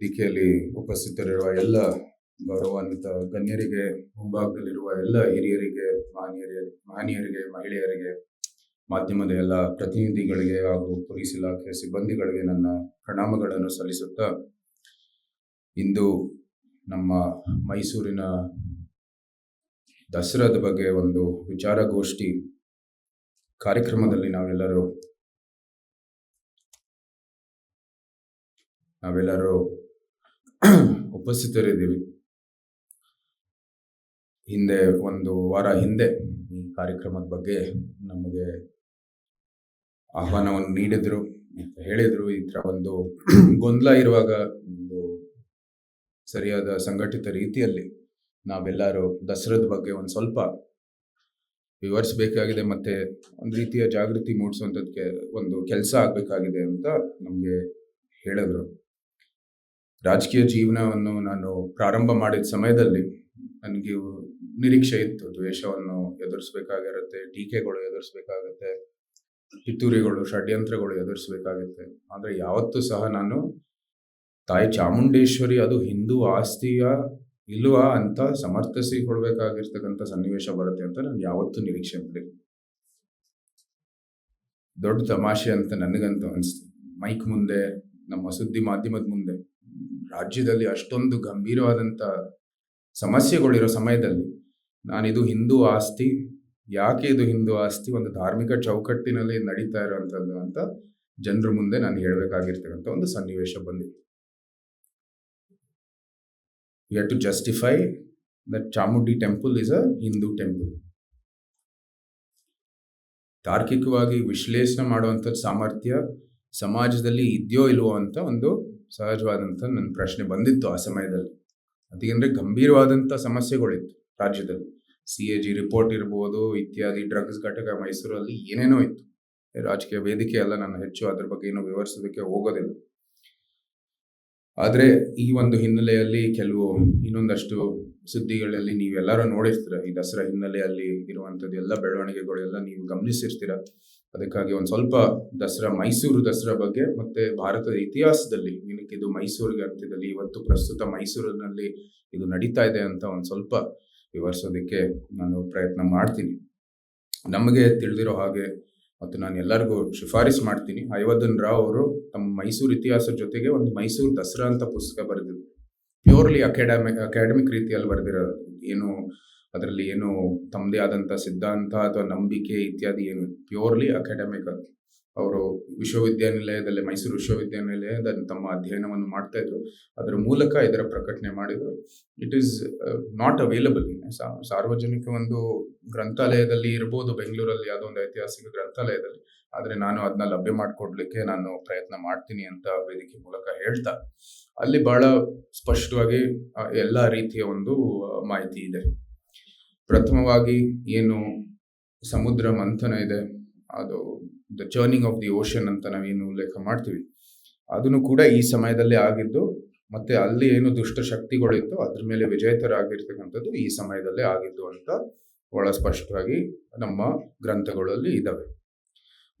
ವೇದಿಕೆಯಲ್ಲಿ ಉಪಸ್ಥಿತರಿರುವ ಎಲ್ಲ ಗೌರವಾನ್ವಿತ ಗಣ್ಯರಿಗೆ, ಮುಂಭಾಗದಲ್ಲಿರುವ ಎಲ್ಲ ಹಿರಿಯರಿಗೆ, ಮಾನ್ಯರಿಗೆ ಮಹನೀಯರಿಗೆ ಮಹಿಳೆಯರಿಗೆ, ಮಾಧ್ಯಮದ ಎಲ್ಲ ಪ್ರತಿನಿಧಿಗಳಿಗೆ ಹಾಗೂ ಪೊಲೀಸ್ ಇಲಾಖೆ ಸಿಬ್ಬಂದಿಗಳಿಗೆ ನನ್ನ ಪ್ರಣಾಮಗಳನ್ನು ಸಲ್ಲಿಸುತ್ತಾ, ಇಂದು ನಮ್ಮ ಮೈಸೂರಿನ ದಸರಾದ ಬಗ್ಗೆ ಒಂದು ವಿಚಾರಗೋಷ್ಠಿ ಕಾರ್ಯಕ್ರಮದಲ್ಲಿ ನಾವೆಲ್ಲರೂ ನಾವೆಲ್ಲರೂ ಉಪಸ್ಥಿತರಿದ್ದೀವಿ. ಹಿಂದೆ ಒಂದು ವಾರ ಹಿಂದೆ ಈ ಕಾರ್ಯಕ್ರಮದ ಬಗ್ಗೆ ನಮಗೆ ಆಹ್ವಾನವನ್ನು ನೀಡಿದ್ರು ಹೇಳಿದ್ರು. ಈ ಥರ ಒಂದು ಗೊಂದಲ ಇರುವಾಗ ಒಂದು ಸರಿಯಾದ ಸಂಘಟಿತ ರೀತಿಯಲ್ಲಿ ನಾವೆಲ್ಲರೂ ದಸರಾದ ಬಗ್ಗೆ ಒಂದು ಸ್ವಲ್ಪ ವಿವರಿಸಬೇಕಾಗಿದೆ. ಮತ್ತೆ ಒಂದು ರೀತಿಯ ಜಾಗೃತಿ ಮೂಡಿಸುವಂಥದ್ದಕ್ಕೆ ಒಂದು ಕೆಲಸ ಆಗಬೇಕಾಗಿದೆ ಅಂತ ನಮಗೆ ಹೇಳಿದ್ರು. ರಾಜಕೀಯ ಜೀವನವನ್ನು ನಾನು ಪ್ರಾರಂಭ ಮಾಡಿದ ಸಮಯದಲ್ಲಿ ನನಗೆ ನಿರೀಕ್ಷೆ ಇತ್ತು. ದ್ವೇಷವನ್ನು ಎದುರಿಸಬೇಕಾಗಿರುತ್ತೆ, ಟೀಕೆಗಳು ಎದುರಿಸಬೇಕಾಗತ್ತೆ, ಪಿತೂರಿಗಳು, ಷಡ್ಯಂತ್ರಗಳು ಎದುರಿಸಬೇಕಾಗುತ್ತೆ. ಆದರೆ ಯಾವತ್ತೂ ಸಹ ನಾನು ತಾಯಿ ಚಾಮುಂಡೇಶ್ವರಿ ಅದು ಹಿಂದೂ ಆಸ್ತಿಯ ಇಲ್ವಾ ಅಂತ ಸಮರ್ಥಿಸಿಕೊಳ್ಬೇಕಾಗಿರ್ತಕ್ಕಂಥ ಸನ್ನಿವೇಶ ಬರುತ್ತೆ ಅಂತ ನಾನು ಯಾವತ್ತೂ ನಿರೀಕ್ಷೆ ಮಾಡಿಲ್ಲ. ದೊಡ್ಡ ತಮಾಷೆ ಅಂತ ನನಗಂತೂ ಅನಿಸ್ತು. ಮೈಕ್ ಮುಂದೆ, ನಮ್ಮ ಸುದ್ದಿ ಮಾಧ್ಯಮದ ಮುಂದೆ ರಾಜ್ಯದಲ್ಲಿ ಅಷ್ಟೊಂದು ಗಂಭೀರವಾದಂಥ ಸಮಸ್ಯೆಗಳಿರೋ ಸಮಯದಲ್ಲಿ ನಾನಿದು ಹಿಂದೂ ಆಸ್ತಿ, ಯಾಕೆ ಇದು ಹಿಂದೂ ಆಸ್ತಿ, ಒಂದು ಧಾರ್ಮಿಕ ಚೌಕಟ್ಟಿನಲ್ಲಿ ನಡೀತಾ ಇರೋವಂಥದ್ದು ಅಂತ ಜನರ ಮುಂದೆ ನಾನು ಹೇಳಬೇಕಾಗಿರ್ತಕ್ಕಂಥ ಒಂದು ಸನ್ನಿವೇಶ ಬಂದಿತ್ತು. You to justify that Chamundi temple is a Hindu temple ತಾರ್ಕಿಕವಾಗಿ ವಿಶ್ಲೇಷಣೆ ಮಾಡುವಂಥದ್ದು ಸಾಮರ್ಥ್ಯ ಸಮಾಜದಲ್ಲಿ ಇದೆಯೋ ಇಲ್ವೋ ಅಂತ ಒಂದು ಸಹಜವಾದಂಥ ನನ್ನ ಪ್ರಶ್ನೆ ಬಂದಿತ್ತು ಆ ಸಮಯದಲ್ಲಿ. ಅದಕ್ಕೆ ಗಂಭೀರವಾದಂಥ ಸಮಸ್ಯೆಗಳಿತ್ತು ರಾಜ್ಯದಲ್ಲಿ. ಸಿ ಎ ಜಿ ರಿಪೋರ್ಟ್ ಇರ್ಬೋದು, ಇತ್ಯಾದಿ ಡ್ರಗ್ಸ್ ಘಟಕ ಮೈಸೂರಲ್ಲಿ ಏನೇನೋ ಇತ್ತು. ರಾಜಕೀಯ ವೇದಿಕೆ ಎಲ್ಲ ನಾನು ಹೆಚ್ಚು ಅದ್ರ ಬಗ್ಗೆ ಏನು ವಿವರಿಸೋದಕ್ಕೆ ಹೋಗೋದಿಲ್ಲ. ಆದರೆ ಈ ಒಂದು ಹಿನ್ನೆಲೆಯಲ್ಲಿ ಕೆಲವು ಇನ್ನೊಂದಷ್ಟು ಸುದ್ದಿಗಳಲ್ಲಿ ನೀವೆಲ್ಲರೂ ನೋಡಿರ್ತೀರ. ಈ ದಸರಾ ಹಿನ್ನೆಲೆಯಲ್ಲಿ ಇರುವಂಥದ್ದು ಎಲ್ಲ ಬೆಳವಣಿಗೆಗಳೆಲ್ಲ ನೀವು ಗಮನಿಸಿರ್ತೀರ. ಅದಕ್ಕಾಗಿ ಒಂದು ಸ್ವಲ್ಪ ದಸರಾ, ಮೈಸೂರು ದಸರಾ ಬಗ್ಗೆ ಮತ್ತೆ ಭಾರತದ ಇತಿಹಾಸದಲ್ಲಿ, ಏನಕ್ಕೆ ಇದು ಮೈಸೂರಿಗೆ ಅರ್ಥದಲ್ಲಿ ಇವತ್ತು ಪ್ರಸ್ತುತ ಮೈಸೂರಿನಲ್ಲಿ ಇದು ನಡೀತಾ ಇದೆ ಅಂತ ಒಂದು ಸ್ವಲ್ಪ ವಿವರಿಸೋದಕ್ಕೆ ನಾನು ಪ್ರಯತ್ನ ಮಾಡ್ತೀನಿ. ನಮಗೆ ತಿಳಿದಿರೋ ಹಾಗೆ ಮತ್ತು ನಾನು ಎಲ್ಲರಿಗೂ ಶಿಫಾರಸ್ ಮಾಡ್ತೀನಿ. ಐವದನ್ ರಾವ್ ಅವರು ತಮ್ಮ ಮೈಸೂರು ಇತಿಹಾಸದ ಜೊತೆಗೆ ಒಂದು ಮೈಸೂರು ದಸರಾ ಅಂತ ಪುಸ್ತಕ ಬರೆದಿದ್ರು ಪ್ಯೂರ್ಲಿ ಅಕಾಡೆಮಿ, ಅಕಾಡೆಮಿಕ್ ರೀತಿಯಲ್ಲಿ ಬರೆದಿರೋದು ಏನು, ಅದರಲ್ಲಿ ಏನು ತಮ್ಮದೇ ಆದಂಥ ಸಿದ್ಧಾಂತ ಅಥವಾ ನಂಬಿಕೆ ಇತ್ಯಾದಿ ಏನು ಪ್ಯೂರ್ಲಿ ಅಕಾಡೆಮಿಕ್. ಅವರು ವಿಶ್ವವಿದ್ಯಾನಿಲಯದಲ್ಲಿ, ಮೈಸೂರು ವಿಶ್ವವಿದ್ಯಾನಿಲಯದ ತಮ್ಮ ಅಧ್ಯಯನವನ್ನು ಮಾಡ್ತಾ ಇದ್ರು. ಅದರ ಮೂಲಕ ಇದರ ಪ್ರಕಟಣೆ ಮಾಡಿದರು. ಇಟ್ ಈಸ್ ನಾಟ್ ಅವೈಲಬಲ್ ಸಾರ್ವಜನಿಕ ಒಂದು ಗ್ರಂಥಾಲಯದಲ್ಲಿ ಇರ್ಬೋದು, ಬೆಂಗಳೂರಲ್ಲಿ ಯಾವುದೋ ಒಂದು ಐತಿಹಾಸಿಕ ಗ್ರಂಥಾಲಯದಲ್ಲಿ. ಆದರೆ ನಾನು ಅದನ್ನ ಲಭ್ಯ ಮಾಡಿಕೊಡ್ಲಿಕ್ಕೆ ನಾನು ಪ್ರಯತ್ನ ಮಾಡ್ತೀನಿ ಅಂತ ವೇದಿಕೆ ಮೂಲಕ ಹೇಳ್ತಾ, ಅಲ್ಲಿ ಬಹಳ ಸ್ಪಷ್ಟವಾಗಿ ಎಲ್ಲ ರೀತಿಯ ಒಂದು ಮಾಹಿತಿ ಇದೆ. ಪ್ರಥಮವಾಗಿ ಏನು ಸಮುದ್ರ ಮಂಥನ ಇದೆ, ಅದು the churning of the ocean ಅಂತ ನಾವೇನು ಉಲ್ಲೇಖ ಮಾಡ್ತೀವಿ. ಅದನ್ನು ಕೂಡ ಈ ಸಮಯದಲ್ಲಿ ಆಗಿದ್ದು, ಮತ್ತೆ ಅಲ್ಲಿ ಏನು ದುಷ್ಟ ಶಕ್ತಿಗಳಿತ್ತು ಅದ್ರ ಮೇಲೆ ವಿಜೇತರಾಗಿರ್ತಕ್ಕಂಥದ್ದು ಈ ಸಮಯದಲ್ಲೇ ಆಗಿದ್ದು ಅಂತ ಬಹಳ ಸ್ಪಷ್ಟವಾಗಿ ನಮ್ಮ ಗ್ರಂಥಗಳಲ್ಲಿ ಇದ್ದಾವೆ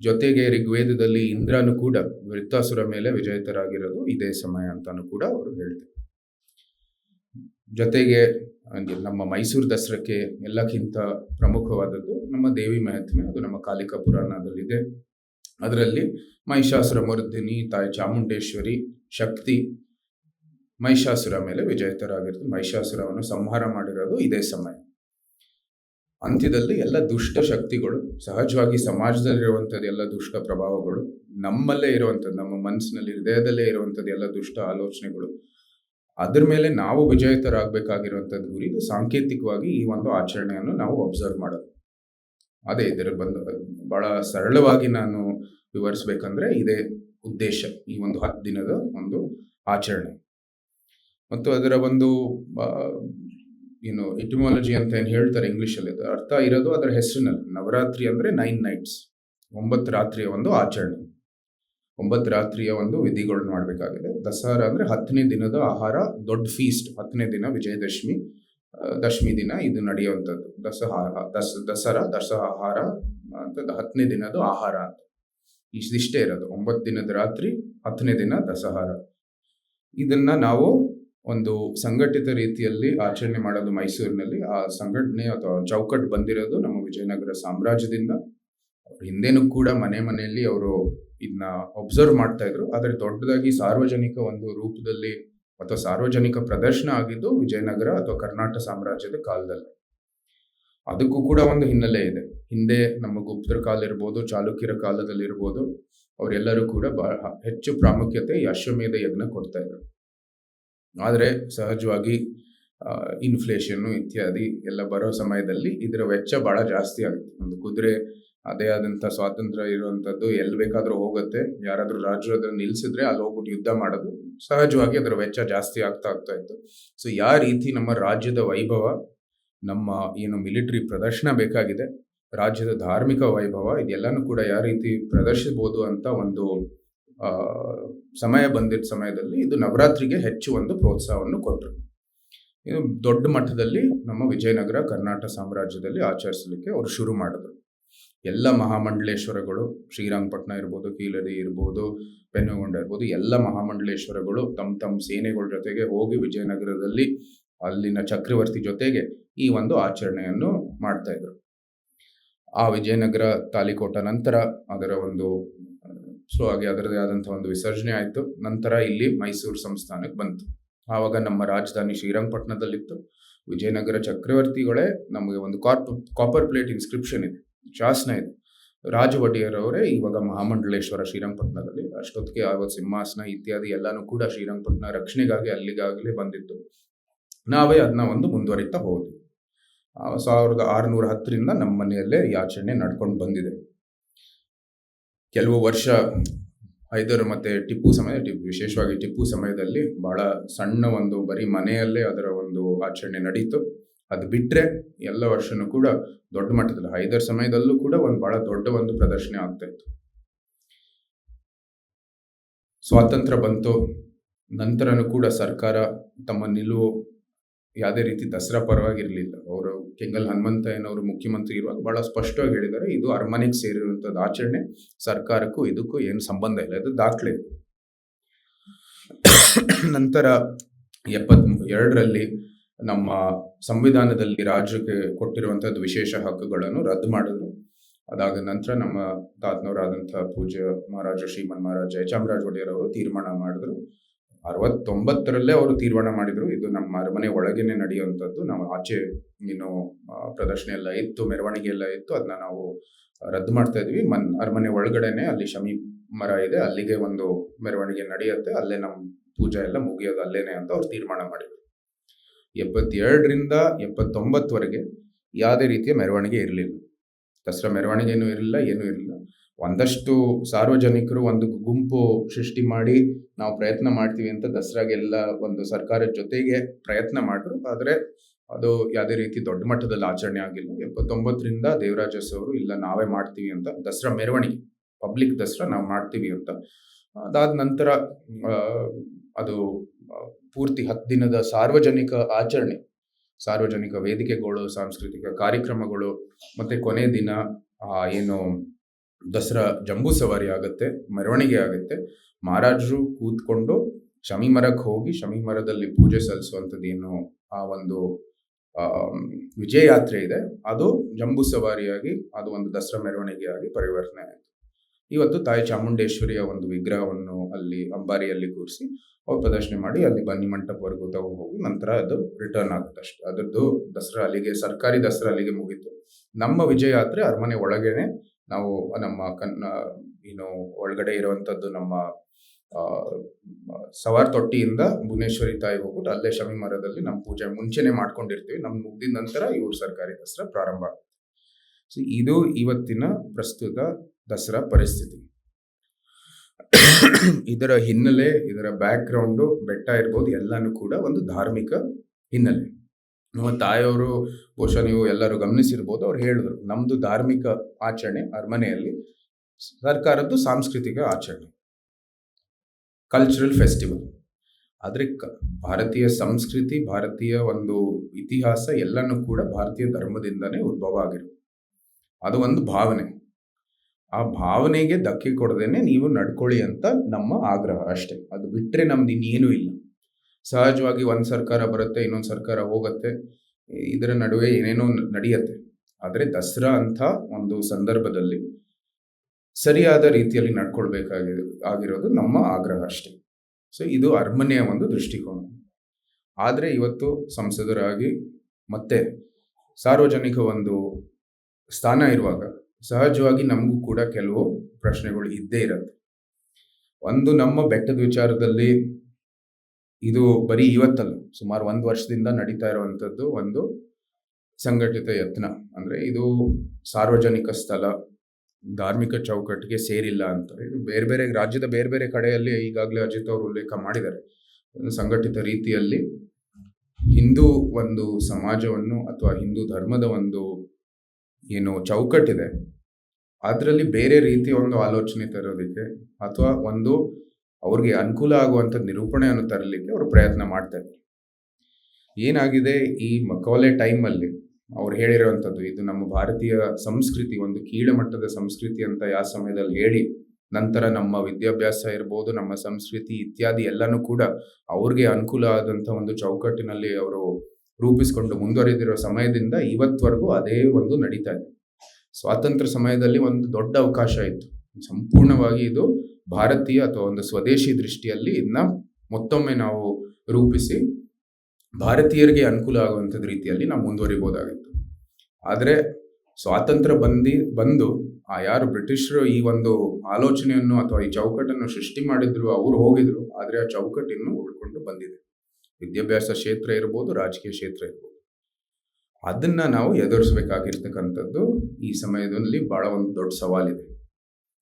ಜೊತೆಗೆ ಋಗ್ವೇದದಲ್ಲಿ ಇಂದ್ರನು ಕೂಡ ವೃತ್ತಾಸುರ ಮೇಲೆ ವಿಜೇತರಾಗಿರೋದು ಇದೇ ಸಮಯ ಅಂತಾನು ಕೂಡ ಅವರು ಹೇಳ್ತಾರೆ. ಜೊತೆಗೆ ನಮ್ಮ ಮೈಸೂರು ದಸರಕ್ಕೆ ಎಲ್ಲಕ್ಕಿಂತ ಪ್ರಮುಖವಾದದ್ದು ನಮ್ಮ ದೇವಿ ಮಹಾತ್ಮೆ, ಅದು ನಮ್ಮ ಕಾಲಿಕ ಪುರಾಣದಲ್ಲಿದೆ. ಅದರಲ್ಲಿ ಮಹಿಷಾಸುರ, ಮರುದಿನಿ, ತಾಯಿ ಚಾಮುಂಡೇಶ್ವರಿ, ಶಕ್ತಿ ಮಹಿಷಾಸುರ ಮೇಲೆ ವಿಜೇತರಾಗಿರೋದು. ಮಹಿಷಾಸುರವನ್ನು ಸಂಹಾರ ಮಾಡಿರೋದು ಇದೇ ಸಮಯ. ಅಂತ್ಯದಲ್ಲಿ ಎಲ್ಲ ದುಷ್ಟ ಶಕ್ತಿಗಳು, ಸಹಜವಾಗಿ ಸಮಾಜದಲ್ಲಿರುವಂಥದ್ದು ಎಲ್ಲ ದುಷ್ಟ ಪ್ರಭಾವಗಳು, ನಮ್ಮಲ್ಲೇ ಇರುವಂಥದ್ದು, ನಮ್ಮ ಮನಸ್ಸಿನಲ್ಲಿ ಹೃದಯದಲ್ಲೇ ಇರುವಂಥದ್ದು ಎಲ್ಲ ದುಷ್ಟ ಆಲೋಚನೆಗಳು, ಅದ್ರ ಮೇಲೆ ನಾವು ವಿಜೇತರಾಗಬೇಕಾಗಿರುವಂಥದ್ದು ಗುರಿ ಸಾಂಕೇತಿಕವಾಗಿ ಈ ಒಂದು ಆಚರಣೆಯನ್ನು ನಾವು ಅಬ್ಸರ್ವ್ ಮಾಡೋದು. ಅದೇ ಇದರ ಬಂದು, ಬಹಳ ಸರಳವಾಗಿ ನಾನು ವಿವರಿಸ್ಬೇಕಂದ್ರೆ ಇದೇ ಉದ್ದೇಶ, ಈ ಒಂದು ಹತ್ತು ದಿನದ ಒಂದು ಆಚರಣೆ. ಮತ್ತು ಅದರ ಒಂದು ಏನು ಇಟಿಮಾಲಜಿ ಅಂತ ಏನು ಹೇಳ್ತಾರೆ ಇಂಗ್ಲೀಷಲ್ಲಿ ಅರ್ಥ ಇರೋದು ಅದರ ಹೆಸರಿನಲ್ಲಿ. ನವರಾತ್ರಿ ಅಂದರೆ ನೈನ್ ನೈಟ್ಸ್ ಒಂಬತ್ತು ರಾತ್ರಿಯ ಒಂದು ಆಚರಣೆ. ಒಂಬತ್ತು ರಾತ್ರಿಯ ಒಂದು ವಿಧಿಗಳನ್ನ ಮಾಡಬೇಕಾಗಿದೆ. ದಸರಾ ಅಂದರೆ ಹತ್ತನೇ ದಿನದ ಆಹಾರ, ದೊಡ್ಡ ಫೀಸ್ಟ್ ಹತ್ತನೇ ದಿನ ವಿಜಯದಶಮಿ ದಶಮಿ ದಿನ ಇದು ನಡೆಯುವಂಥದ್ದು. ದಸಹಾರ ದಸ, ದಸರಾ ದಸಹಾರ ಅಂತ ಹತ್ತನೇ ದಿನದ ಆಹಾರ ಅಂತ. ಇಷ್ಟಿಷ್ಟೇ ಇರೋದು. ಒಂಬತ್ತು ದಿನದ ರಾತ್ರಿ, ಹತ್ತನೇ ದಿನ ದಸಹಾರ. ಇದನ್ನ ನಾವು ಒಂದು ಸಂಘಟಿತ ರೀತಿಯಲ್ಲಿ ಆಚರಣೆ ಮಾಡೋದು ಮೈಸೂರಿನಲ್ಲಿ. ಆ ಸಂಘಟನೆ ಅಥವಾ ಚೌಕಟ್ಟು ಬಂದಿರೋದು ನಮ್ಮ ವಿಜಯನಗರ ಸಾಮ್ರಾಜ್ಯದಿಂದ. ಹಿಂದೆನೂ ಕೂಡ ಮನೆ ಮನೆಯಲ್ಲಿ ಅವರು ಇದನ್ನ ಒಬ್ಸರ್ವ್ ಮಾಡ್ತಾ ಇದ್ರು. ಆದರೆ ದೊಡ್ಡದಾಗಿ ಸಾರ್ವಜನಿಕ ಒಂದು ರೂಪದಲ್ಲಿ ಅಥವಾ ಸಾರ್ವಜನಿಕ ಪ್ರದರ್ಶನ ಆಗಿದ್ದು ವಿಜಯನಗರ ಅಥವಾ ಕರ್ನಾಟಕ ಸಾಮ್ರಾಜ್ಯದ ಕಾಲದಲ್ಲಿ. ಅದಕ್ಕೂ ಕೂಡ ಒಂದು ಹಿನ್ನೆಲೆ ಇದೆ. ಹಿಂದೆ ನಮ್ಮ ಗುಪ್ತರ ಕಾಲ ಇರ್ಬೋದು, ಚಾಲುಕ್ಯರ ಕಾಲದಲ್ಲಿ ಇರ್ಬೋದು, ಅವರೆಲ್ಲರೂ ಕೂಡ ಬಹಳ ಹೆಚ್ಚು ಪ್ರಾಮುಖ್ಯತೆ ಈ ಅಶ್ವಮೇಧ ಯಜ್ಞ ಕೊಡ್ತಾ ಇದ್ರು. ಆದರೆ ಸಹಜವಾಗಿ ಇನ್ಫ್ಲೇಷನ್ನು ಇತ್ಯಾದಿ ಎಲ್ಲ ಬರೋ ಸಮಯದಲ್ಲಿ ಇದರ ವೆಚ್ಚ ಬಹಳ ಜಾಸ್ತಿ ಆಗುತ್ತೆ. ಒಂದು ಕುದುರೆ, ಅದೇ ಆದಂಥ ಸ್ವಾತಂತ್ರ್ಯ ಇರುವಂಥದ್ದು ಎಲ್ಲಿ ಬೇಕಾದರೂ ಹೋಗುತ್ತೆ. ಯಾರಾದರೂ ರಾಜರು ನಿಲ್ಲಿಸಿದ್ರೆ ಅಲ್ಲಿ ಹೋಗ್ಬಿಟ್ಟು ಯುದ್ಧ ಮಾಡೋದು ಸಹಜವಾಗಿ ಅದರ ವೆಚ್ಚ ಜಾಸ್ತಿ ಆಗ್ತಾ ಆಗ್ತಾ ಇತ್ತು. ಸೊ ಯಾವ ರೀತಿ ನಮ್ಮ ರಾಜ್ಯದ ವೈಭವ, ನಮ್ಮ ಏನು ಮಿಲಿಟರಿ ಪ್ರದರ್ಶನ ಬೇಕಾಗಿದೆ, ರಾಜ್ಯದ ಧಾರ್ಮಿಕ ವೈಭವ, ಇದೆಲ್ಲನೂ ಕೂಡ ಯಾವ ರೀತಿ ಪ್ರದರ್ಶಿಸಬಹುದು ಅಂತ ಒಂದು ಸಮಯ ಬಂದಿದ್ದ ಸಮಯದಲ್ಲಿ ಇದು ನವರಾತ್ರಿಗೆ ಹೆಚ್ಚು ಒಂದು ಪ್ರೋತ್ಸಾಹವನ್ನು ಕೊಟ್ಟರು ಇದು ದೊಡ್ಡ ಮಟ್ಟದಲ್ಲಿ ನಮ್ಮ ವಿಜಯನಗರ ಕರ್ನಾಟಕ ಸಾಮ್ರಾಜ್ಯದಲ್ಲಿ ಆಚರಿಸಲಿಕ್ಕೆ ಅವರು ಶುರು ಮಾಡಿದ್ರು. ಎಲ್ಲ ಮಹಾಮಂಡಲೇಶ್ವರಗಳು ಶ್ರೀರಂಗಪಟ್ಟಣ ಇರ್ಬೋದು, ಕೀಲರಿ ಇರ್ಬೋದು, ಪೆನ್ನುಗೊಂಡ ಇರ್ಬೋದು, ಎಲ್ಲ ಮಹಾಮಂಡಲೇಶ್ವರಗಳು ತಮ್ಮ ತಮ್ಮ ಸೇನೆಗಳ ಜೊತೆಗೆ ಹೋಗಿ ವಿಜಯನಗರದಲ್ಲಿ ಅಲ್ಲಿನ ಚಕ್ರವರ್ತಿ ಜೊತೆಗೆ ಈ ಒಂದು ಆಚರಣೆಯನ್ನು ಮಾಡ್ತಾ ಇದ್ರು. ಆ ವಿಜಯನಗರ ತಾಲಿಕೋಟ ನಂತರ ಅದರ ಒಂದು ಸೊ ಹಾಗೆ ಅದರದೇ ಆದಂಥ ಒಂದು ವಿಸರ್ಜನೆ ಆಯಿತು. ನಂತರ ಇಲ್ಲಿ ಮೈಸೂರು ಸಂಸ್ಥಾನಕ್ಕೆ ಬಂತು. ಆವಾಗ ನಮ್ಮ ರಾಜಧಾನಿ ಶ್ರೀರಂಗಪಟ್ಟಣದಲ್ಲಿತ್ತು. ವಿಜಯನಗರ ಚಕ್ರವರ್ತಿಗಳೇ ನಮಗೆ ಒಂದು ಕಾರ್ಪ್ ಕಾಪರ್ ಪ್ಲೇಟ್ ಇನ್ಸ್ಕ್ರಿಪ್ಷನ್ ಇದೆ. ಶಾಸನ ಇದೆ. ರಾಜ ಒಡೆಯರ್ ಅವರೇ ಇವಾಗ ಮಹಾಮಂಡಲೇಶ್ವರ ಶ್ರೀರಂಗಪಟ್ಟಣದಲ್ಲಿ. ಅಷ್ಟೊತ್ತಿಗೆ ಆವತ್ತು ಸಿಂಹಾಸನ ಇತ್ಯಾದಿ ಎಲ್ಲಾನು ಕೂಡ ಶ್ರೀರಂಗಪಟ್ಟಣ ರಕ್ಷಣೆಗಾಗಿ ಅಲ್ಲಿಗಾಗಲೇ ಬಂದಿತ್ತು. ನಾವೇ ಅದನ್ನ ಒಂದು ಮುಂದುವರಿತಾ ಹೋದ್ವಿ. ಸಾವಿರದ ಆರುನೂರ ಹತ್ತರಿಂದ ನಮ್ಮ ಮನೆಯಲ್ಲೇ ಆಚರಣೆ ನಡ್ಕೊಂಡು ಬಂದಿದೆ. ಕೆಲವು ವರ್ಷ ಹೈದರ್ ಮತ್ತೆ ಟಿಪ್ಪು ಸಮಯ ಟಿಪ್ಪು ವಿಶೇಷವಾಗಿ ಟಿಪ್ಪು ಸಮಯದಲ್ಲಿ ಬಹಳ ಸಣ್ಣ ಒಂದು ಬರೀ ಮನೆಯಲ್ಲೇ ಅದರ ಒಂದು ಆಚರಣೆ ನಡೀತು. ಅದು ಬಿಟ್ಟರೆ ಎಲ್ಲ ವರ್ಷನೂ ಕೂಡ ದೊಡ್ಡ ಮಟ್ಟದಲ್ಲಿ ಹೈದರ್ ಸಮಯದಲ್ಲೂ ಕೂಡ ಒಂದು ಬಹಳ ದೊಡ್ಡ ಒಂದು ಪ್ರದರ್ಶನ ಆಗ್ತಾ ಇತ್ತು. ಸ್ವಾತಂತ್ರ್ಯ ಬಂತು, ನಂತರನೂ ಕೂಡ ಸರ್ಕಾರ ತಮ್ಮ ನಿಲುವು ಯಾವುದೇ ರೀತಿ ದಸರಾ ಪರವಾಗಿರಲಿಲ್ಲ. ಅವರು ಕೆಂಗಲ್ ಹನುಮಂತಯ್ಯನವರು ಮುಖ್ಯಮಂತ್ರಿ ಇರುವಾಗ ಬಹಳ ಸ್ಪಷ್ಟವಾಗಿ ಹೇಳಿದ್ದಾರೆ, ಇದು ಅರಮನೆಗೆ ಸೇರಿರುವಂಥದ್ದು ಆಚರಣೆ, ಸರ್ಕಾರಕ್ಕೂ ಇದಕ್ಕೂ ಏನು ಸಂಬಂಧ ಇಲ್ಲ, ಇದು ದಾಖಲೆ. ನಂತರ ಎಪ್ಪತ್ ಎರಡರಲ್ಲಿ ನಮ್ಮ ಸಂವಿಧಾನದಲ್ಲಿ ರಾಜ್ಯಕ್ಕೆ ಕೊಟ್ಟಿರುವಂಥದ್ದು ವಿಶೇಷ ಹಕ್ಕುಗಳನ್ನು ರದ್ದು ಮಾಡಿದ್ರು. ಅದಾದ ನಂತರ ನಮ್ಮ ತಾತ್ನವರಾದಂಥ ಪೂಜ್ಯ ಮಹಾರಾಜ ಶ್ರೀಮನ್ ಮಹಾರಾಜ ಜಯಚಾಮರಾಜ ಒಡೆಯರ್ ಅವರು ತೀರ್ಮಾನ ಮಾಡಿದ್ರು. ಅರವತ್ತೊಂಬತ್ತರಲ್ಲೇ ಅವರು ತೀರ್ಮಾನ ಮಾಡಿದ್ರು. ಇದು ನಮ್ಮ ಅರಮನೆ ಒಳಗೇನೆ ನಡೆಯುವಂಥದ್ದು. ನಾವು ಆಚೆ ಏನು ಪ್ರದರ್ಶನ ಎಲ್ಲ ಇತ್ತು, ಮೆರವಣಿಗೆ ಎಲ್ಲ ಇತ್ತು. ಅದನ್ನ ನಾವು ರದ್ದು ಮಾಡ್ತಾ ಇದ್ವಿ. ಮನ್, ಅರಮನೆ ಒಳಗಡೆನೆ ಅಲ್ಲಿ ಶಮಿ ಮರ ಇದೆ. ಅಲ್ಲಿಗೆ ಒಂದು ಮೆರವಣಿಗೆ ನಡೆಯುತ್ತೆ. ಅಲ್ಲೇ ನಮ್ಮ ಪೂಜೆ ಎಲ್ಲ ಮುಗಿಯೋದು ಅಲ್ಲೇನೆ ಅಂತ ಅವ್ರು ತೀರ್ಮಾನ ಮಾಡಿದ್ರು. ಎಪ್ಪತ್ತೆರಡರಿಂದ ಎಪ್ಪತ್ತೊಂಬತ್ತವರೆಗೆ ಯಾವುದೇ ರೀತಿಯ ಮೆರವಣಿಗೆ ಇರಲಿಲ್ಲ. ದಸರಾ ಮೆರವಣಿಗೆ ಏನೂ ಇರಲಿಲ್ಲ ಏನೂ ಇರಲಿಲ್ಲ. ಒಂದಷ್ಟು ಸಾರ್ವಜನಿಕರು ಒಂದು ಗುಂಪು ಸೃಷ್ಟಿ ಮಾಡಿ ನಾವು ಪ್ರಯತ್ನ ಮಾಡ್ತೀವಿ ಅಂತ ದಸರಾಗೆಲ್ಲ ಒಂದು ಸರ್ಕಾರದ ಜೊತೆಗೆ ಪ್ರಯತ್ನ ಮಾಡಿದ್ರು ಆದರೆ ಅದು ಯಾವುದೇ ರೀತಿ ದೊಡ್ಡ ಮಟ್ಟದಲ್ಲಿ ಆಚರಣೆ ಆಗಿಲ್ಲ. ಎಪ್ಪತ್ತೊಂಬತ್ತರಿಂದ ದೇವರಾಜಸ್ ಅವರು, ಇಲ್ಲ ನಾವೇ ಮಾಡ್ತೀವಿ ಅಂತ ದಸರಾ ಮೆರವಣಿಗೆ, ಪಬ್ಲಿಕ್ ದಸರಾ ನಾವು ಮಾಡ್ತೀವಿ ಅಂತ. ಅದಾದ ನಂತರ ಅದು ಪೂರ್ತಿ ಹತ್ತು ದಿನದ ಸಾರ್ವಜನಿಕ ಆಚರಣೆ, ಸಾರ್ವಜನಿಕ ವೇದಿಕೆಗಳು, ಸಾಂಸ್ಕೃತಿಕ ಕಾರ್ಯಕ್ರಮಗಳು, ಮತ್ತೆ ಕೊನೆ ದಿನ ಏನು ದಸರಾ ಜಂಬೂ ಸವಾರಿ ಆಗುತ್ತೆ, ಮೆರವಣಿಗೆ ಆಗುತ್ತೆ. ಮಹಾರಾಜರು ಕೂತ್ಕೊಂಡು ಶಮಿ ಮರಕ್ಕೆ ಹೋಗಿ ಶಮಿ ಮರದಲ್ಲಿ ಪೂಜೆ ಸಲ್ಲಿಸುವಂಥದ್ದೇನು ಆ ಒಂದು ವಿಜಯ ಯಾತ್ರೆ ಇದೆ. ಅದು ಜಂಬೂ ಸವಾರಿಯಾಗಿ, ಅದು ಒಂದು ದಸರಾ ಮೆರವಣಿಗೆಯಾಗಿ ಪರಿವರ್ತನೆ ಆಯಿತು. ಇವತ್ತು ತಾಯಿ ಚಾಮುಂಡೇಶ್ವರಿಯ ಒಂದು ವಿಗ್ರಹವನ್ನು ಅಲ್ಲಿ ಅಂಬಾರಿಯಲ್ಲಿ ಕೂರಿಸಿ, ಅವ್ರು ಪ್ರದರ್ಶನೆ ಮಾಡಿ ಅಲ್ಲಿ ಬನ್ನಿ ಮಂಟಪವರೆಗೂ ತಗೊಂಡು ಹೋಗಿ ನಂತರ ಅದು ರಿಟರ್ನ್ ಆಗುತ್ತೆ ಅದರದ್ದು ದಸರಾ ಅಲ್ಲಿಗೆ, ಸರ್ಕಾರಿ ದಸರಾ ಅಲ್ಲಿಗೆ ಮುಗೀತು. ನಮ್ಮ ವಿಜಯ ಯಾತ್ರೆ ಅರಮನೆ ಒಳಗೇನೆ ನಾವು ನಮ್ಮ ಕನ್ನ ಏನು ಒಳಗಡೆ ಇರುವಂಥದ್ದು ನಮ್ಮ ಸವಾರ್ ತೊಟ್ಟಿಯಿಂದ ಭುವನೇಶ್ವರಿ ತಾಯಿ ಹೋಗ್ಬಿಟ್ಟು ಅಲ್ಲೇ ಶಮಿ ಮರದಲ್ಲಿ ನಮ್ಮ ಪೂಜೆ ಮುಂಚೆನೆ ಮಾಡ್ಕೊಂಡಿರ್ತೀವಿ. ನಮ್ಮ ಮುಗ್ದಿದ ನಂತರ ಇವ್ರ ಸರ್ಕಾರಿ ದಸರಾ ಪ್ರಾರಂಭ ಆಗುತ್ತೆ. ಸೊ ಇದು ಇವತ್ತಿನ ಪ್ರಸ್ತುತ ದಸರಾ ಪರಿಸ್ಥಿತಿ. ಇದರ ಹಿನ್ನೆಲೆ, ಇದರ ಬ್ಯಾಕ್ ಗ್ರೌಂಡು ಬೆಟ್ಟ ಇರ್ಬೋದು ಎಲ್ಲಾನು ಕೂಡ ಒಂದು ಧಾರ್ಮಿಕ ಹಿನ್ನೆಲೆ. ನಮ್ಮ ತಾಯಿಯವರು ಬಹುಶಃ ನೀವು ಎಲ್ಲರೂ ಗಮನಿಸಿರ್ಬೋದು. ಅವ್ರು ಹೇಳಿದ್ರು ನಮ್ಮದು ಧಾರ್ಮಿಕ ಆಚರಣೆ ಅರಮನೆಯಲ್ಲಿ ಸರ್ಕಾರದ್ದು ಸಾಂಸ್ಕೃತಿಕ ಆಚರಣೆ. ಕಲ್ಚರಲ್ ಫೆಸ್ಟಿವಲ್ ಆದರೆ ಕ ಭಾರತೀಯ ಸಂಸ್ಕೃತಿ ಭಾರತೀಯ ಒಂದು ಇತಿಹಾಸ ಎಲ್ಲನೂ ಕೂಡ ಭಾರತೀಯ ಧರ್ಮದಿಂದನೇ ಉದ್ಭವ ಆಗಿರೋದು. ಅದು ಒಂದು ಭಾವನೆ. ಆ ಭಾವನೆಗೆ ಧಕ್ಕೆ ಕೊಡದೇನೆ ನೀವು ನಡ್ಕೊಳ್ಳಿ ಅಂತ ನಮ್ಮ ಆಗ್ರಹ ಅಷ್ಟೇ. ಅದು ಬಿಟ್ಟರೆ ನಮ್ದು ಇನ್ನೇನೂ ಇಲ್ಲ. ಸಹಜವಾಗಿ ಒಂದು ಸರ್ಕಾರ ಬರುತ್ತೆ, ಇನ್ನೊಂದು ಸರ್ಕಾರ ಹೋಗುತ್ತೆ. ಇದರ ನಡುವೆ ಏನೇನೋ ನಡೆಯುತ್ತೆ. ಆದರೆ ದಸರಾ ಅಂತ ಒಂದು ಸಂದರ್ಭದಲ್ಲಿ ಸರಿಯಾದ ರೀತಿಯಲ್ಲಿ ನಡ್ಕೊಳ್ಬೇಕಾಗಿ ಆಗಿರೋದು ನಮ್ಮ ಆಗ್ರಹ ಅಷ್ಟೇ. ಸೊ ಇದು ಅರಮನೆಯ ಒಂದು ದೃಷ್ಟಿಕೋನ. ಆದರೆ ಇವತ್ತು ಸಂಸದರಾಗಿ ಮತ್ತೆ ಸಾರ್ವಜನಿಕ ಒಂದು ಸ್ಥಾನ ಇರುವಾಗ ಸಹಜವಾಗಿ ನಮಗೂ ಕೂಡ ಕೆಲವು ಪ್ರಶ್ನೆಗಳು ಇದ್ದೇ ಇರುತ್ತೆ. ಒಂದು ನಮ್ಮ ಬೆಟ್ಟದ ವಿಚಾರದಲ್ಲಿ ಇದು ಬರೀ ಇವತ್ತಲ್ಲ, ಸುಮಾರು ಒಂದು ವರ್ಷದಿಂದ ನಡೀತಾ ಇರುವಂಥದ್ದು ಒಂದು ಸಂಘಟಿತ ಯತ್ನ. ಅಂದರೆ ಇದು ಸಾರ್ವಜನಿಕ ಸ್ಥಳ, ಧಾರ್ಮಿಕ ಚೌಕಟ್ಟಿಗೆ ಸೇರಿಲ್ಲ ಅಂತ. ಇದು ಬೇರೆ ಬೇರೆ ರಾಜ್ಯದ ಬೇರೆ ಬೇರೆ ಕಡೆಯಲ್ಲಿ ಈಗಾಗಲೇ ಅಜಿತ್ ಅವರು ಉಲ್ಲೇಖ ಮಾಡಿದ್ದಾರೆ. ಸಂಘಟಿತ ರೀತಿಯಲ್ಲಿ ಹಿಂದೂ ಒಂದು ಸಮಾಜವನ್ನು ಅಥವಾ ಹಿಂದೂ ಧರ್ಮದ ಒಂದು ಏನು ಚೌಕಟ್ಟಿದೆ. ಅದರಲ್ಲಿ ಬೇರೆ ರೀತಿಯ ಒಂದು ಆಲೋಚನೆ ತರೋದಕ್ಕೆ ಅಥವಾ ಒಂದು ಅವ್ರಿಗೆ ಅನುಕೂಲ ಆಗುವಂಥ ನಿರೂಪಣೆಯನ್ನು ತರಲಿಕ್ಕೆ ಅವರು ಪ್ರಯತ್ನ ಮಾಡ್ತಾರೆ ಏನಾಗಿದೆ ಈ ಮಕೌಲೆ ಟೈಮಲ್ಲಿ ಅವ್ರು ಹೇಳಿರುವಂಥದ್ದು ಇದು ನಮ್ಮ ಭಾರತೀಯ ಸಂಸ್ಕೃತಿ ಒಂದು ಕೀಳಮಟ್ಟದ ಸಂಸ್ಕೃತಿ ಅಂತ ಯಾವ ಸಮಯದಲ್ಲಿ ಹೇಳಿ ನಂತರ ನಮ್ಮ ವಿದ್ಯಾಭ್ಯಾಸ ಇರ್ಬೋದು ನಮ್ಮ ಸಂಸ್ಕೃತಿ ಇತ್ಯಾದಿ ಎಲ್ಲನೂ ಕೂಡ ಅವ್ರಿಗೆ ಅನುಕೂಲ ಆದಂಥ ಒಂದು ಚೌಕಟ್ಟಿನಲ್ಲಿ ಅವರು ರೂಪಿಸಿಕೊಂಡು ಮುಂದುವರೆದಿರುವ ಸಮಯದಿಂದ ಇವತ್ತವರೆಗೂ ಅದೇ ಒಂದು ನಡೀತಾ ಇದೆ. ಸ್ವಾತಂತ್ರ್ಯ ಸಮಯದಲ್ಲಿ ಒಂದು ದೊಡ್ಡ ಅವಕಾಶ ಇತ್ತು. ಸಂಪೂರ್ಣವಾಗಿ ಇದು ಭಾರತೀಯ ಅಥವಾ ಒಂದು ಸ್ವದೇಶಿ ದೃಷ್ಟಿಯಲ್ಲಿ ಇದನ್ನ ಮತ್ತೊಮ್ಮೆ ನಾವು ರೂಪಿಸಿ ಭಾರತೀಯರಿಗೆ ಅನುಕೂಲ ಆಗುವಂಥದ್ದು ರೀತಿಯಲ್ಲಿ ನಾವು ಮುಂದುವರಿಬೋದಾಗಿತ್ತು. ಆದರೆ ಸ್ವಾತಂತ್ರ್ಯ ಬಂದಿ, ಬಂದು ಆ ಯಾರು ಬ್ರಿಟಿಷರು ಈ ಒಂದು ಆಲೋಚನೆಯನ್ನು ಅಥವಾ ಈ ಚೌಕಟ್ಟನ್ನು ಸೃಷ್ಟಿ ಮಾಡಿದ್ರು, ಅವರು ಹೋಗಿದ್ರು, ಆದರೆ ಆ ಚೌಕಟ್ಟಿನ್ನು ಉಳ್ಕೊಂಡು ಬಂದಿದೆ. ವಿದ್ಯಾಭ್ಯಾಸ ಕ್ಷೇತ್ರ ಇರ್ಬೋದು, ರಾಜಕೀಯ ಕ್ಷೇತ್ರ ಇರ್ಬೋದು. ಅದನ್ನ ನಾವು ಎದುರಿಸಬೇಕಾಗಿರ್ತಕ್ಕಂಥದ್ದು ಈ ಸಮಯದಲ್ಲಿ ಬಹಳ ಒಂದು ದೊಡ್ಡ ಸವಾಲಿದೆ.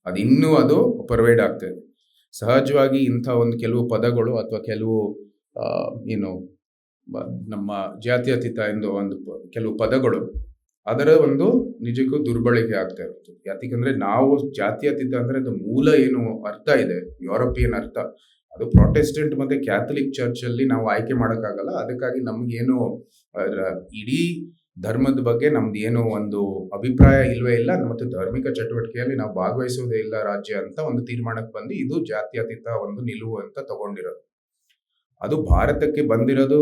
ಅದು ಇನ್ನೂ ಅದು ಪರ್ವೈಡ್ ಆಗ್ತದೆ ಸಹಜವಾಗಿ ಇಂಥ ಒಂದು ಕೆಲವು ಪದಗಳು ಅಥವಾ ಕೆಲವು ಏನು ನಮ್ಮ ಜಾತ್ಯತೀತ ಎಂದು ಒಂದು ಕೆಲವು ಪದಗಳು ಅದರ ಒಂದು ನಿಜಕ್ಕೂ ದುರ್ಬಳಕೆ ಆಗ್ತಾ ಇರುತ್ತೆ. ಯಾಕಂದ್ರೆ ನಾವು ಜಾತ್ಯತೀತ ಅಂದ್ರೆ ಅದು ಮೂಲ ಏನು ಅರ್ಥ ಇದೆ, ಯುರೋಪಿಯನ್ ಅರ್ಥ. ಅದು ಪ್ರೊಟೆಸ್ಟೆಂಟ್ ಮತ್ತೆ ಕ್ಯಾಥಲಿಕ್ ಚರ್ಚ್ ಅಲ್ಲಿ ನಾವು ಆಯ್ಕೆ ಮಾಡೋಕ್ಕಾಗಲ್ಲ. ಅದಕ್ಕಾಗಿ ನಮ್ಗೇನು ಇಡೀ ಧರ್ಮದ ಬಗ್ಗೆ ನಮ್ದು ಏನು ಒಂದು ಅಭಿಪ್ರಾಯ ಇಲ್ವೇ ಇಲ್ಲ. ಮತ್ತು ಧಾರ್ಮಿಕ ಚಟುವಟಿಕೆಯಲ್ಲಿ ನಾವು ಭಾಗವಹಿಸುವುದೇ ಇಲ್ಲ ರಾಜ್ಯ ಅಂತ ಒಂದು ತೀರ್ಮಾನಕ್ಕೆ ಬಂದು ಇದು ಜಾತ್ಯತೀತ ಒಂದು ನಿಲುವು ಅಂತ ತಗೊಂಡಿರೋದು. ಅದು ಭಾರತಕ್ಕೆ ಬಂದಿರೋದು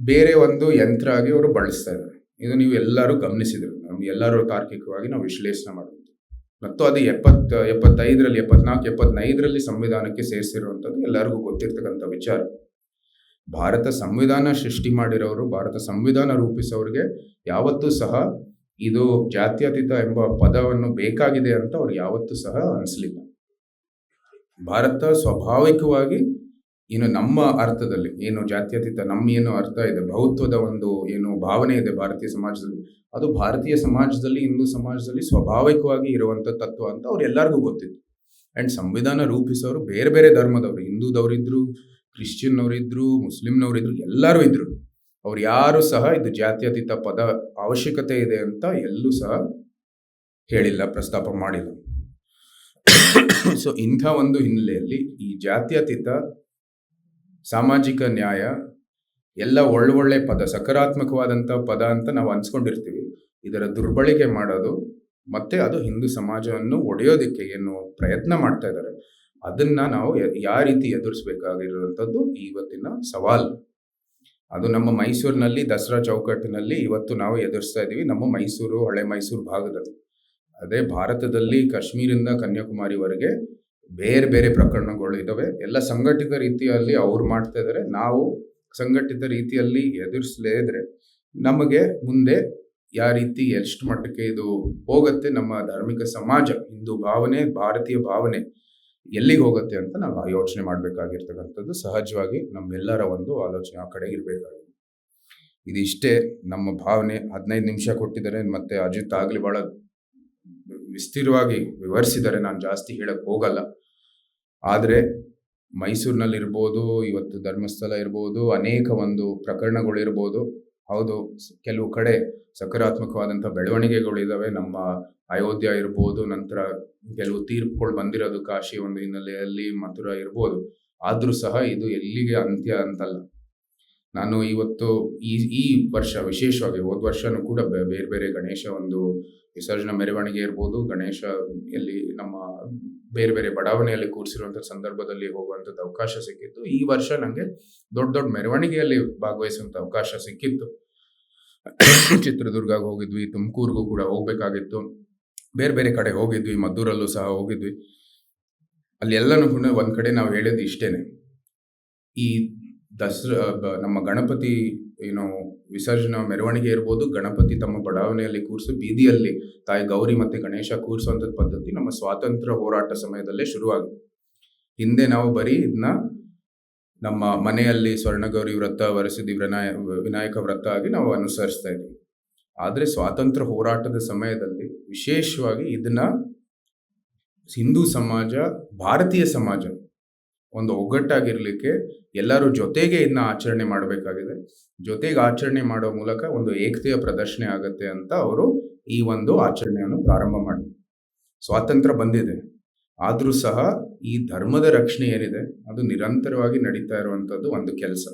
ಬೇರೆ ಒಂದು ಯಂತ್ರ ಆಗಿ ಅವರು ಬಳಸ್ತಾ ಇದ್ದಾರೆ. ಇದು ನೀವು ಎಲ್ಲರೂ ಗಮನಿಸಿದ್ರು. ನಮ್ಗೆ ಎಲ್ಲರೂ ತಾರ್ಕಿಕವಾಗಿ ನಾವು ವಿಶ್ಲೇಷಣೆ ಮಾಡಬಹುದು ಮತ್ತು ಅದು ಎಪ್ಪತ್ತ, ಎಪ್ಪತ್ತೈದರಲ್ಲಿ, ಎಪ್ಪತ್ನಾಲ್ಕು, ಎಪ್ಪತ್ತೈದರಲ್ಲಿ ಸಂವಿಧಾನಕ್ಕೆ ಸೇರಿಸಿರುವಂಥದ್ದು ಎಲ್ಲರಿಗೂ ಗೊತ್ತಿರ್ತಕ್ಕಂಥ ವಿಚಾರ. ಭಾರತ ಸಂವಿಧಾನ ಸೃಷ್ಟಿ ಮಾಡಿರೋರು, ಭಾರತ ಸಂವಿಧಾನ ರೂಪಿಸೋರಿಗೆ ಯಾವತ್ತೂ ಸಹ ಇದು ಜಾತ್ಯತೀತ ಎಂಬ ಪದವನ್ನು ಬೇಕಾಗಿದೆ ಅಂತ ಅವ್ರು ಯಾವತ್ತೂ ಸಹ ಅನಿಸ್ಲಿಲ್ಲ. ಭಾರತ ಸ್ವಾಭಾವಿಕವಾಗಿ ಏನು ನಮ್ಮ ಅರ್ಥದಲ್ಲಿ ಏನು ಜಾತ್ಯತೀತ, ನಮ್ಮ ಏನು ಅರ್ಥ ಇದೆ, ಬಹುತ್ವದ ಒಂದು ಏನು ಭಾವನೆ ಇದೆ ಭಾರತೀಯ ಸಮಾಜದಲ್ಲಿ, ಅದು ಭಾರತೀಯ ಸಮಾಜದಲ್ಲಿ, ಹಿಂದೂ ಸಮಾಜದಲ್ಲಿ ಸ್ವಾಭಾವಿಕವಾಗಿ ಇರುವಂಥ ತತ್ವ ಅಂತ ಅವ್ರು ಎಲ್ಲರಿಗೂ ಗೊತ್ತಿತ್ತು. ಆ್ಯಂಡ್ ಸಂವಿಧಾನ ರೂಪಿಸೋರು ಬೇರೆ ಬೇರೆ ಧರ್ಮದವರು, ಹಿಂದೂದವರಿದ್ರು ಕ್ರಿಶ್ಚಿಯನ್ನವರಿದ್ರು ಮುಸ್ಲಿಮ್ನವರಿದ್ರು ಎಲ್ಲರೂ ಇದ್ದರು ಅವ್ರು ಯಾರು ಸಹ ಇದು ಜಾತ್ಯತೀತ ಪದ ಅವಶ್ಯಕತೆ ಇದೆ ಅಂತ ಎಲ್ಲೂ ಸಹ ಹೇಳಿಲ್ಲ, ಪ್ರಸ್ತಾಪ ಮಾಡಿಲ್ಲ. ಸೊ ಇಂಥ ಒಂದು ಹಿನ್ನೆಲೆಯಲ್ಲಿ ಈ ಜಾತ್ಯತೀತ ಸಾಮಾಜಿಕ ನ್ಯಾಯ, ಎಲ್ಲ ಒಳ್ಳೊಳ್ಳೆ ಪದ, ಸಕಾರಾತ್ಮಕವಾದಂಥ ಪದ ಅಂತ ನಾವು ಅನ್ಸ್ಕೊಂಡಿರ್ತೀವಿ. ಇದರ ದುರ್ಬಳಕೆ ಮಾಡೋದು, ಮತ್ತೆ ಅದು ಹಿಂದೂ ಸಮಾಜವನ್ನು ಒಡೆಯೋದಕ್ಕೆ ಏನು ಪ್ರಯತ್ನ ಮಾಡ್ತಾ ಇದ್ದಾರೆ. ಅದನ್ನ ನಾವು ಯಾವ ರೀತಿ ಎದುರಿಸಬೇಕಾಗಿರುವಂಥದ್ದು ಇವತ್ತಿನ ಸವಾಲು. ಅದು ನಮ್ಮ ಮೈಸೂರಿನಲ್ಲಿ ದಸರಾ ಚೌಕಟ್ಟಿನಲ್ಲಿ ಇವತ್ತು ನಾವು ಎದುರಿಸ್ತಾ ಇದ್ದೀವಿ. ನಮ್ಮ ಮೈಸೂರು, ಹಳೆ ಮೈಸೂರು ಭಾಗದಲ್ಲಿ. ಅದೇ ಭಾರತದಲ್ಲಿ ಕಾಶ್ಮೀರಿಂದ ಕನ್ಯಾಕುಮಾರಿವರೆಗೆ ಬೇರೆ ಬೇರೆ ಪ್ರಕರಣಗಳು ಇದ್ದಾವೆ. ಎಲ್ಲ ಸಂಘಟಿತ ರೀತಿಯಲ್ಲಿ ಅವ್ರು ಮಾಡ್ತಾ ಇದ್ದಾರೆ. ನಾವು ಸಂಘಟಿತ ರೀತಿಯಲ್ಲಿ ಎದುರಿಸಲೇ ಇದ್ರೆ ನಮಗೆ ಮುಂದೆ ಯಾವ ರೀತಿ ಎಷ್ಟು ಮಟ್ಟಕ್ಕೆ ಇದು ಹೋಗುತ್ತೆ ನಮ್ಮ ಧಾರ್ಮಿಕ ಸಮಾಜ, ಹಿಂದೂ ಭಾವನೆ, ಭಾರತೀಯ ಭಾವನೆ ಎಲ್ಲಿಗೆ ಹೋಗುತ್ತೆ ಅಂತ ನಾವು ಯೋಚನೆ ಮಾಡಬೇಕಾಗಿರ್ತಕ್ಕಂಥದ್ದು ಸಹಜವಾಗಿ ನಮ್ಮೆಲ್ಲರ ಒಂದು ಆಲೋಚನೆ ಆ ಕಡೆ ಇರಬೇಕಾಗಿದೆ. ಇದಿಷ್ಟೇ ನಮ್ಮ ಭಾವನೆ ಹದಿನೈದು ನಿಮಿಷ ಕೊಟ್ಟಿದ್ದಾರೆ ಮತ್ತೆ ಅಜಿತ್ ಆಗಲಿ ಬಹಳ ವಿಸ್ತೀರ್ವಾಗಿ ವಿವರಿಸಿದ್ದಾರೆ. ನಾನು ಜಾಸ್ತಿ ಹೇಳಕ್ಕೆ ಹೋಗಲ್ಲ. ಆದರೆ ಮೈಸೂರಿನಲ್ಲಿರ್ಬೋದು ಇವತ್ತು ಧರ್ಮಸ್ಥಳ ಇರ್ಬೋದು ಅನೇಕ ಒಂದು ಪ್ರಕರಣಗಳು ಇರ್ಬೋದು. ಹೌದು ಕೆಲವು ಕಡೆ ಸಕಾರಾತ್ಮಕವಾದಂಥ ಬೆಳವಣಿಗೆಗಳು ಇದ್ದಾವೆ ನಮ್ಮ ಅಯೋಧ್ಯ ಇರ್ಬೋದು, ನಂತರ ಕೆಲವು ತೀರ್ಪುಗಳು ಬಂದಿರೋದು ಕಾಶಿ ಒಂದು ಹಿನ್ನೆಲೆಯಲ್ಲಿ ಮಥುರಾ ಇರ್ಬೋದು. ಆದರೂ ಸಹ ಇದು ಎಲ್ಲಿಗೆ ಅಂತ್ಯ ಅಂತಲ್ಲ. ನಾನು ಇವತ್ತು ಈ ಈ ವರ್ಷ, ವಿಶೇಷವಾಗಿ ಹೋದ ವರ್ಷನೂ ಕೂಡ ಬೇರೆ ಬೇರೆ ಗಣೇಶ ಒಂದು ವಿಸರ್ಜನಾ ಮೆರವಣಿಗೆ ಇರ್ಬೋದು. ಗಣೇಶ ಎಲ್ಲಿ ನಮ್ಮ ಬೇರೆ ಬೇರೆ ಬಡಾವಣೆಯಲ್ಲಿ ಕೂರಿಸಿರುವಂಥ ಸಂದರ್ಭದಲ್ಲಿ ಹೋಗುವಂಥದ್ದು ಅವಕಾಶ ಸಿಕ್ಕಿತ್ತು. ಈ ವರ್ಷ ನನಗೆ ದೊಡ್ಡ ದೊಡ್ಡ ಮೆರವಣಿಗೆಯಲ್ಲಿ ಭಾಗವಹಿಸುವಂಥ ಅವಕಾಶ ಸಿಕ್ಕಿತ್ತು. ಚಿತ್ರದುರ್ಗಕ್ಕೆ ಹೋಗಿದ್ವಿ, ತುಮಕೂರಿಗೂ ಕೂಡ ಹೋಗ್ಬೇಕಾಗಿತ್ತು. ಬೇರೆ ಬೇರೆ ಕಡೆ ಹೋಗಿದ್ವಿ, ಮದ್ದೂರಲ್ಲೂ ಸಹ ಹೋಗಿದ್ವಿ. ಅಲ್ಲಿ ಎಲ್ಲನೂ ಕೂಡ ಒಂದ್ ಕಡೆ ನಾವು ಹೇಳೋದು ಇಷ್ಟೇನೆ. ಈ ದಸರಾ ನಮ್ಮ ಗಣಪತಿ ಏನು ವಿಸರ್ಜನಾ ಮೆರವಣಿಗೆ ಇರ್ಬೋದು, ಗಣಪತಿ ತಮ್ಮ ಬಡಾವಣೆಯಲ್ಲಿ ಕೂರಿಸಿ, ಬೀದಿಯಲ್ಲಿ ತಾಯಿ ಗೌರಿ ಮತ್ತೆ ಗಣೇಶ ಕೂರಿಸುವಂಥದ್ದು ಪದ್ಧತಿ ನಮ್ಮ ಸ್ವಾತಂತ್ರ್ಯ ಹೋರಾಟ ಸಮಯದಲ್ಲೇ ಶುರುವಾಗಿದೆ. ಹಿಂದೆ ನಾವು ಬರೀ ಇದನ್ನ ನಮ್ಮ ಮನೆಯಲ್ಲಿ ಸ್ವರ್ಣಗೌರಿ ವ್ರತ ವರಸಿದಿ ವಿನಾಯ, ವಿನಾಯಕ ವ್ರತ ಆಗಿ ನಾವು ಅನುಸರಿಸ್ತಾ ಇದ್ವಿ. ಆದರೆ ಸ್ವಾತಂತ್ರ್ಯ ಹೋರಾಟದ ಸಮಯದಲ್ಲಿ ವಿಶೇಷವಾಗಿ ಇದನ್ನ ಹಿಂದೂ ಸಮಾಜ, ಭಾರತೀಯ ಸಮಾಜ ಒಂದು ಒಗ್ಗಟ್ಟಾಗಿರಲಿಕ್ಕೆ ಎಲ್ಲರೂ ಜೊತೆಗೆ ಇದನ್ನ ಆಚರಣೆ ಮಾಡಬೇಕಾಗಿದೆ. ಜೊತೆಗೆ ಆಚರಣೆ ಮಾಡೋ ಮೂಲಕ ಒಂದು ಏಕತೆಯ ಪ್ರದರ್ಶನ ಆಗುತ್ತೆ ಅಂತ ಅವರು ಈ ಒಂದು ಆಚರಣೆಯನ್ನು ಪ್ರಾರಂಭ ಮಾಡಿದ್ರು ಸ್ವಾತಂತ್ರ್ಯ ಬಂದಿದೆ. ಆದರೂ ಸಹ ಈ ಧರ್ಮದ ರಕ್ಷಣೆ ಏನಿದೆ, ಅದು ನಿರಂತರವಾಗಿ ನಡೀತಾ ಇರುವಂಥದ್ದು ಒಂದು ಕೆಲಸ.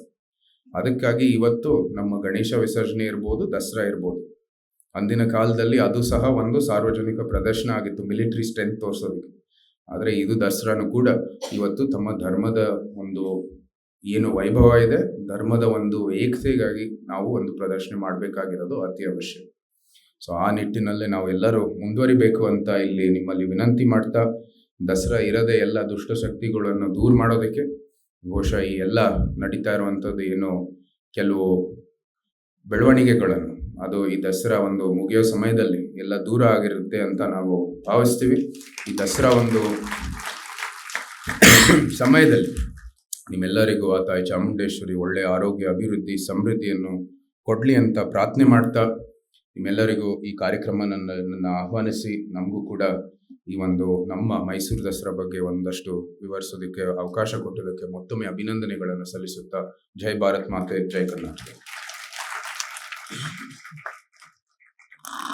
ಅದಕ್ಕಾಗಿ ಇವತ್ತು ನಮ್ಮ ಗಣೇಶ ವಿಸರ್ಜನೆ ಇರ್ಬೋದು, ದಸರಾ ಇರ್ಬೋದು. ಅಂದಿನ ಕಾಲದಲ್ಲಿ ಅದು ಸಹ ಒಂದು ಸಾರ್ವಜನಿಕ ಪ್ರದರ್ಶನ ಆಗಿತ್ತು, ಮಿಲಿಟರಿ ಸ್ಟ್ರೆಂತ್ ತೋರಿಸೋದಕ್ಕೆ. ಆದರೆ ಇದು ದಸರಾನು ಕೂಡ ಇವತ್ತು ತಮ್ಮ ಧರ್ಮದ ಒಂದು ಏನು ವೈಭವ ಇದೆ, ಧರ್ಮದ ಒಂದು ಏಕತೆಗಾಗಿ ನಾವು ಒಂದು ಪ್ರದರ್ಶನ ಮಾಡಬೇಕಾಗಿರೋದು ಅತಿ ಅವಶ್ಯ. ಸೊ ಆ ನಿಟ್ಟಿನಲ್ಲಿ ನಾವು ಎಲ್ಲರೂ ಮುಂದುವರಿಬೇಕು ಅಂತ ಇಲ್ಲಿ ನಿಮ್ಮಲ್ಲಿ ವಿನಂತಿ ಮಾಡ್ತಾ, ದಸರಾ ಇರದೆ ಎಲ್ಲ ದುಷ್ಟಶಕ್ತಿಗಳನ್ನು ದೂರ ಮಾಡೋದಕ್ಕೆ, ಬಹುಶಃ ಈ ಎಲ್ಲ ನಡೀತಾ ಇರುವಂಥದ್ದು ಏನು ಕೆಲವು ಬೆಳವಣಿಗೆಗಳನ್ನು, ಅದು ಈ ದಸರಾ ಒಂದು ಮುಗಿಯೋ ಸಮಯದಲ್ಲಿ ಎಲ್ಲ ದೂರ ಆಗಿರುತ್ತೆ ಅಂತ ನಾವು ಭಾವಿಸ್ತೀವಿ. ಈ ದಸರಾ ಒಂದು ಸಮಯದಲ್ಲಿ ನಿಮ್ಮೆಲ್ಲರಿಗೂ ಆ ತಾಯಿ ಚಾಮುಂಡೇಶ್ವರಿ ಒಳ್ಳೆಯ ಆರೋಗ್ಯ, ಅಭಿವೃದ್ಧಿ, ಸಮೃದ್ಧಿಯನ್ನು ಕೊಡಲಿ ಅಂತ ಪ್ರಾರ್ಥನೆ ಮಾಡ್ತಾ ನಿಮ್ಮೆಲ್ಲರಿಗೂ ಈ ಕಾರ್ಯಕ್ರಮ ನನ್ನ ನನ್ನ ಆಹ್ವಾನಿಸಿ. ನಮಗೂ ಕೂಡ ಈ ಒಂದು ನಮ್ಮ ಮೈಸೂರು ದಸರಾ ಬಗ್ಗೆ ಒಂದಷ್ಟು ವಿವರಿಸೋದಕ್ಕೆ ಅವಕಾಶ ಕೊಟ್ಟಿದ್ದಕ್ಕೆ ಮತ್ತೊಮ್ಮೆ ಅಭಿನಂದನೆಗಳನ್ನು ಸಲ್ಲಿಸುತ್ತಾ ಜೈ ಭಾರತ್ ಮಾತೆ, ಜೈ ಕರ್ನಾಟಕ.